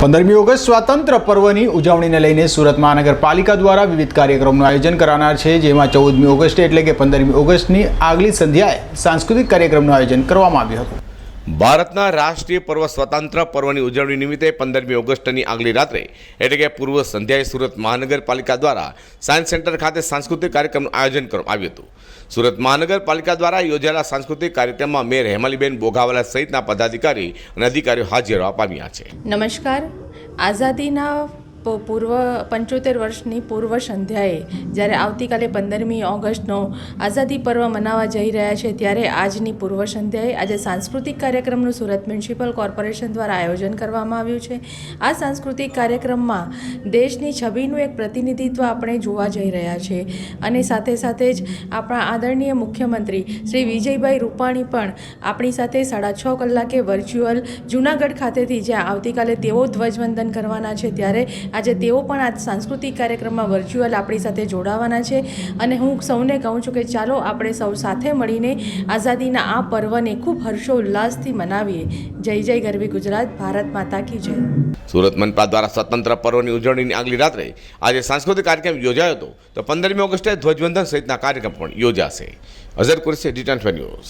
પંદરમી ઓગસ્ટ સ્વાતંત્ર્ય પર્વની ઉજવણીને લઈને સુરત મહાનગરપાલિકા દ્વારા વિવિધ કાર્યક્રમનું આયોજન કરાનાર છે, જેમાં ચૌદમી ઓગસ્ટે એટલે કે પંદરમી ઓગસ્ટની આગલી સંધ્યાએ સાંસ્કૃતિક કાર્યક્રમનું આયોજન કરવામાં આવ્યું હતું. ભારતના રાષ્ટ્રીય પર્વ સ્વતંત્ર પર્વની ઉજવણી નિમિત્તે પંદરમી ઓગસ્ટની આગલી રાત્રે, એટલે કે પૂર્વ સંધ્યાએ સુરત મહાનગરપાલિકા દ્વારા સાયન્સ સેન્ટર ખાતે સાંસ્કૃતિક કાર્યક્રમનું આયોજન કરવામાં આવ્યું હતું. સુરત મહાનગરપાલિકા દ્વારા યોજાયેલા સાંસ્કૃતિક કાર્યક્રમમાં મેયર હેમાલીબેન બોઘાવાલા સહિતના પદાધિકારી અને અધિકારીઓ હાજર પામ્યા છે. નમસ્કાર. આઝાદીના પૂર્વ પંચોતેર વર્ષની પૂર્વ સંધ્યાએ જ્યારે આવતીકાલે પંદરમી ઓગસ્ટનો આઝાદી પર્વ મનાવવા જઈ રહ્યા છે, ત્યારે આજની પૂર્વ સંધ્યાએ આજે સાંસ્કૃતિક કાર્યક્રમનું સુરત મ્યુનિસિપલ કોર્પોરેશન દ્વારા આયોજન કરવામાં આવ્યું છે. આ સાંસ્કૃતિક કાર્યક્રમમાં દેશની છબીનું એક પ્રતિનિધિત્વ આપણે જોવા જઈ રહ્યા છે અને સાથે સાથે જ આપણા આદરણીય મુખ્યમંત્રી શ્રી વિજયભાઈ રૂપાણી પણ આપણી સાથે સાડા છ કલાકે વર્ચ્યુઅલ જૂનાગઢ ખાતેથી જ્યાં આવતીકાલે તેઓ ધ્વજવંદન કરવાના છે, ત્યારે આજે તેઓ પણ આ સાંસ્કૃતિક કાર્યક્રમમાં વર્ચ્યુઅલ આપણી સાથે જોડાવાના છે. અને હું સૌને કહું છું કે ચાલો આપણે સૌ સાથે મળીને આઝાદીના આ પર્વને ખૂબ હર્ષોલ્લાસથી મનાવીએ. જય જય ગરવી ગુજરાત, ભારત માતા કી જય. સુરત મનપા દ્વારા સ્વતંત્ર પર્વની ઉજવણીની આગલી રાત્રે આજે સાંસ્કૃતિક કાર્યક્રમ યોજાયો હતો. તો પંદરમી ઓગસ્ટે ધ્વજવંદન સહિતના કાર્યક્રમ પણ યોજાશે. અઝર કુરશે ડિટન્ટ ન્યૂઝ